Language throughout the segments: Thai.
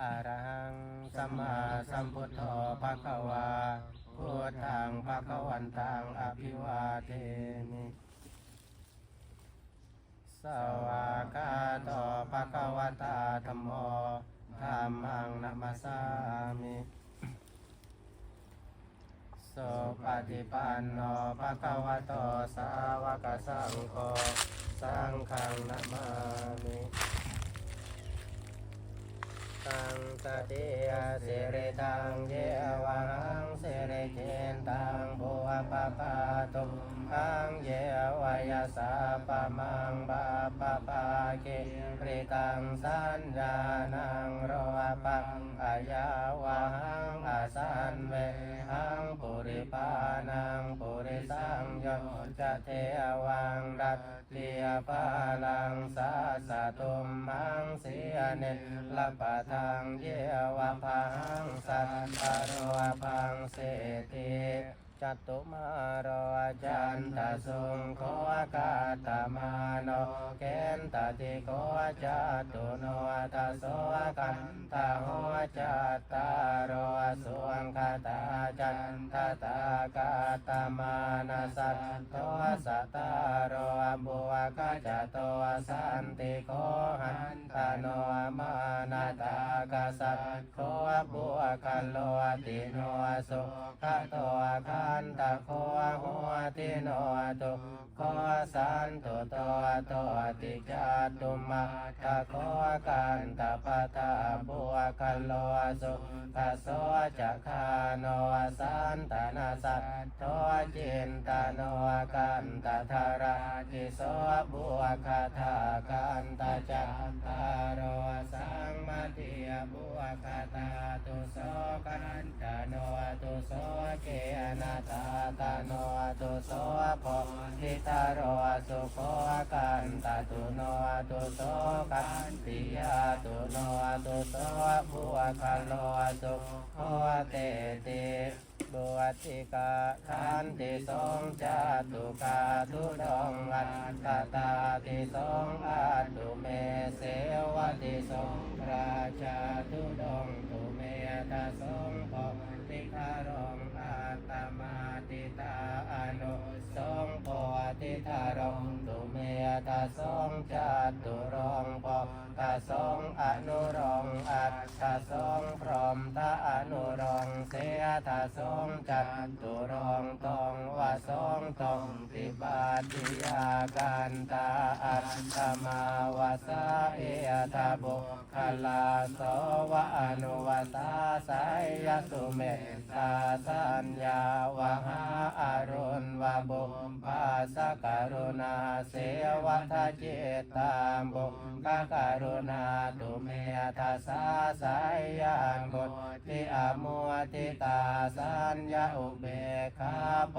อะระหังสัมมาสัมพุทโธภะคะวาพุทธังภะคะวันตังอภิวาเทมิสวากาโตภะคะวะตาธัมโมธัมมังนัมมสสามิโสปฏิปันโนภะคะวะโตสาวกสังโฆสังฆังนัมมามิ ตังตติยสิริตังเยวังสิริเจนตังบุวปะปะตุหังเยวายาสาปะมังบาปะปะเกริตังสัญญานังโรปังอายาวะหังอาสันเวหังปุริปานังปุริสังโยจะเทวังดัตเลียปาลังสาสะตุมมังเสียเนลปะทังเยวพังสัตตะโรพังเสติจตุมาโรจันตสุงโคกาตมาโนเกนตติโคจัตุโนตัสโสกันตาโหจัตตารโสวงคาตา จันทตากาตมานาสัตโตสัตตารโรบุวกจโตสันติโคหันตโนมานาตากาสัตโคบุวคัลโลติโนสุขโตคันตะโคหัวติโนตุโคสันตุโตโตติจาตุมาตะโคกันตะปะตะบุวคัลโลสุขโสจักขาโนสันตนาสัตโตจินตโนกันตะทาราติโสบุวคาทากันตจันตารโรสังมาติยบุวคาตาตุโสกันตะโนตุโสเกนาตาตาโนตุโสโพธิตาโรสุโคกันตตุโนตุโสกันติยาตุโนตุโสบุวคาโลสุโคเตติ บุวัติกาขันติสงจาตุกาทุดงอัตตตาติสงอัตตุเมเสวติสงราชาทุดองตุเมตาสงปติคารองอัตมาติตาอนุสงปติทารองตุเมตาสงจาตุรงป ตาสงอนุรงอัตตาสงพรมตาอนุรงเสียตาสงจัตตุรงตองวาสงตองติบาติยากันตาอัตตมาวาสาเอตาบุคลาสวะอนุวาสาสายยสุเมตตาสัญญาวหาอรุณวะบุมภาสกรุณาเสวัทเจตาบุกการุณาตุเมทัสสาสายยานบุตติอมุติตาสัญญาอุเบกขาป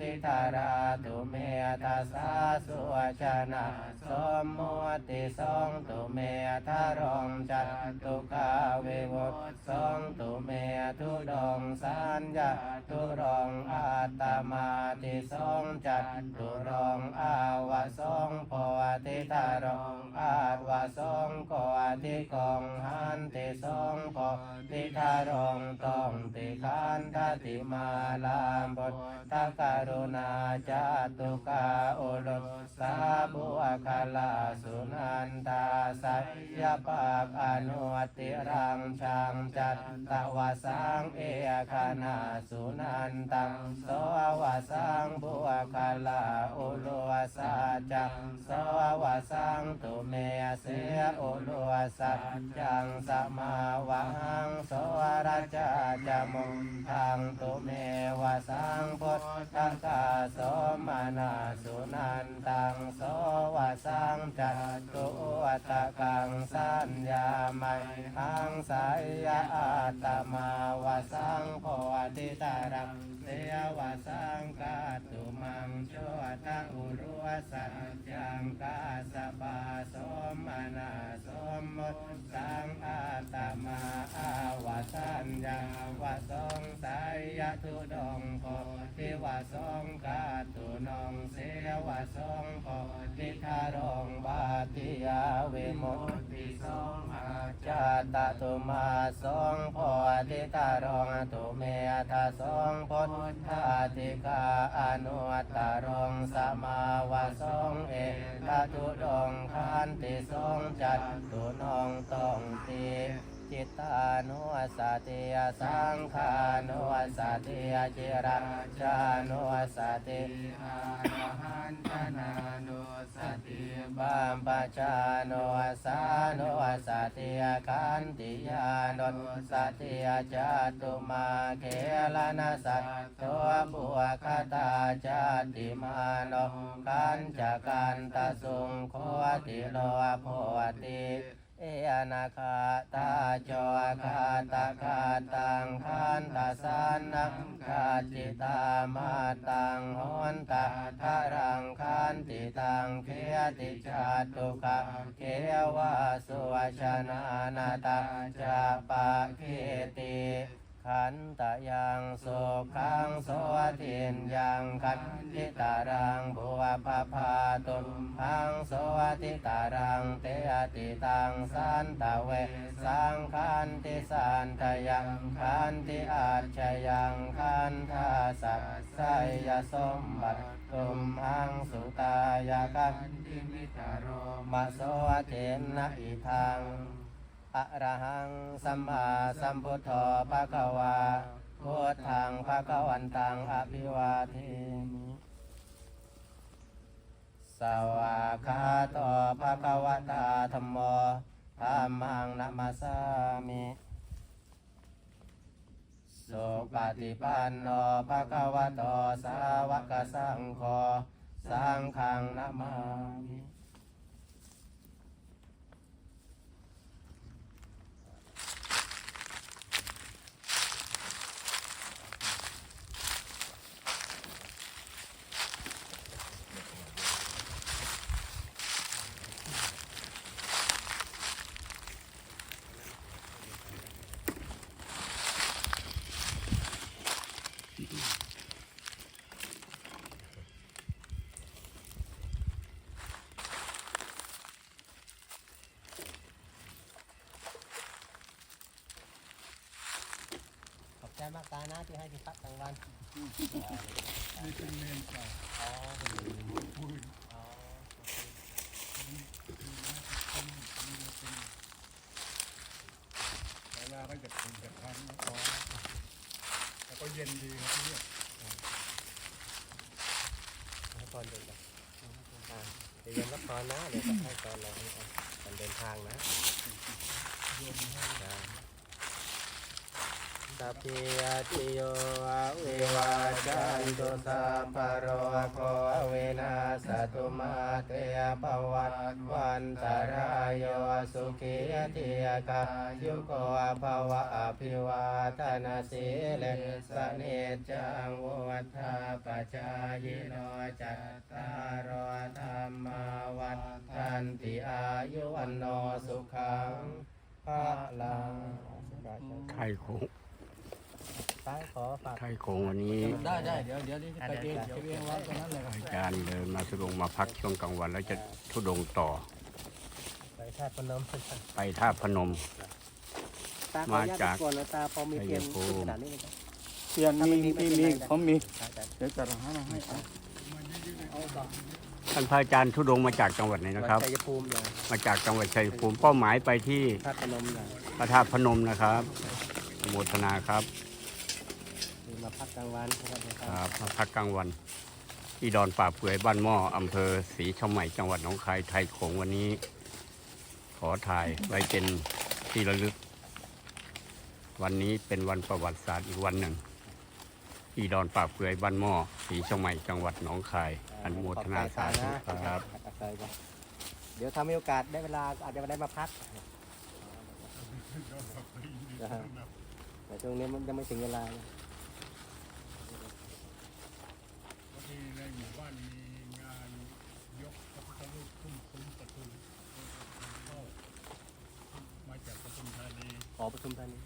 ติธาราตุเมทัสสาสุวชนะสมมุติสองตุเมทารองจัตตุกาเววตสองตุเมทุดองสัญญาทุรองอาตมาติสองจัตตุรองอาวะสองปวติทารอง ทิกองหันติสองป ติทารองตองติขันทติมาลามบทตะการุณาจาตุกาโอรสสาบุอาคาลาสุนันตาสัยยปากอนุติรังชังจัตตวาสังเอคานาสุนันตังโสวาสังบุอาคาลาอุโลวาสาจังโสวาสังตุเมเสโอโลวาสัจจังสมาวะหังโสราชาจามุทางตุเมวาสังพุทธกาสมานาสุนันตังสวาสังจัตตุวัตกังสัญญาไมหังสายยาอาตมาวาสังโพธิตารังเสวาสังกาตุมังโชตังอุรุสัจ ทุดงโพธิวาสงกาตุนองเสวาสงโพติทารองบาติยาเวโมติสองอาจาตตุมาสองพอติตารองตุเมตาสองพุทธาติกาอนุตตรองสมาวาสองเอกตุดงคันติสองจัตตุนองตองตี จิตตานุสติยสังขานุสติยจิรัจานุสติอาหันตนานุสติบัมปชานุสานุสติยกันติยานุสติยจตุมาเกลนาสัตตัวบุคตาจติมาโนกันจักันตสุงโคติโลโพติ เอนาคาตาจอคาตาคาตังคันตาสันนังคาจิตามาตังหอนตาทารังคันติตังเคียติชาตุกะเกวาสุวชนานาตาจาปะเกติ ขันตะยังสุขังโสทินยังขันติตารังบุวปภาตุมหังโสติตารังเตอติตังสันตะเวสังขันติสันตยังขันติอาชยังขันธาสัสไสยสมบัติตุมหังสุตายาคันติมิตาโรมะโสเทนะอิทัง อะระหังสัมมาสัมพุทโธภะคะวาพุทธังภะคะวันตังอภิวาเทมิสวากขาโตภะคะวะตาธัมโมธัมมังนัมสามิสุปฏิปันโนภะคะวะโตสาวกสังโฆสังฆังนัมมามิ มากตานะที่ให้ที่พักกลางวันนี่เป็นเมนเก่าอ๋อพูดอ๋อเวลาก็จะถึงจะทันนอ๋อแล้วก็เย็นดีครับที่นี่ให้ก่อนเดินไปอ่าเดี๋ยวเย็นรับพรนะเดี๋ยวจะให้ก่อนเราให้ก่อนเดินทางนะโยมให้ สัพพิยติโยวิวาจันตุสัพพะโรโควินาสตุมาเตปวัตวันตรายโยสุขีติยกายุโกภวะอภิวาทนาสีเลสเนจังวุฒาปจายโนจัตตารโอธรรมาวัฏทันติอายุวันโนสุขังพระลังไทยโขง ซ้ายขอฝากไทยโขงวันนี้ได้ได้เดี๋ยวเดี๋ยวนี่จะไปเองจะไปเองวางตรงนั้นเลยครับอาจารย์เดินมาทุดงค์มาพักช่วงกลางวันแล้วจะทุดงค์ต่อ ไปชาติพนมไปท่าตุพนม ตาขอมาอนุญาตจากก่อนนะตาพอมีเทียนชัยภูมิขนาดนี้ไหมครับเทียนมีมีมีผมมีอาจารย์เดี๋ยวจะหามาให้เอาท่านพระอาจารย์ทุดงค์มาจากจังหวัดไหนนะครับ ชัยภูมิอย่างมาจากจังหวัดชัยภูมิเป้าหมายไปที่ชาติพนมอย่างพระธาตุพนมนะครับอนุโมทนาครับมีมา พักกลางวันนะครับนะคครับรับมาพักกลางวันที่ดอนป่าเปื่อยบ้านหม้ออำเภอศรีเชาใหม่จังหวัดหนองคายไทยโขงวันนี้ ขอถ่ายไว้เป็นที่ระลึก วันนี้เป็นวันประวัติศาสตร์อีกวันหนึ่ง ที่ดอนป่าเปื่อยบ้านหม้อศรีเชาใหม่จังหวัดหนองคายอนุโมทนาสาธุครับขอบใจครับเดี๋ยวถ้ามีโอกาสได้เวลาอาจจะได้มาพักนะครับแต่ช่วงนี้มันยังไม่ถึงเวลาที่ในหมู่ บ้านมีงานยกพระพุทธรูปคุ้มคุ้มประตูเข้ามาจากปทุมธานีขอปทุมธานนี้